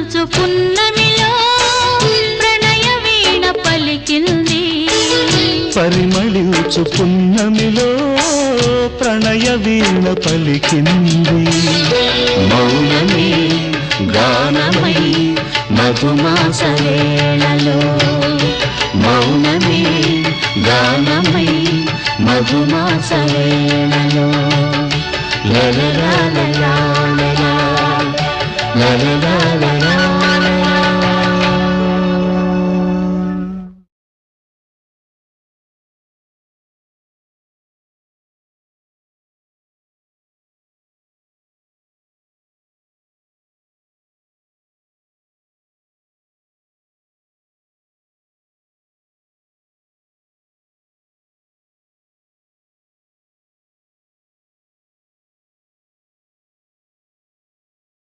మంచు పున్నమిలో ప్రణయ వీణ పలికింది. పరిమళించు ప్రణయ వీణ పలికింది. మౌనమే గానమై గానమై la la la la la.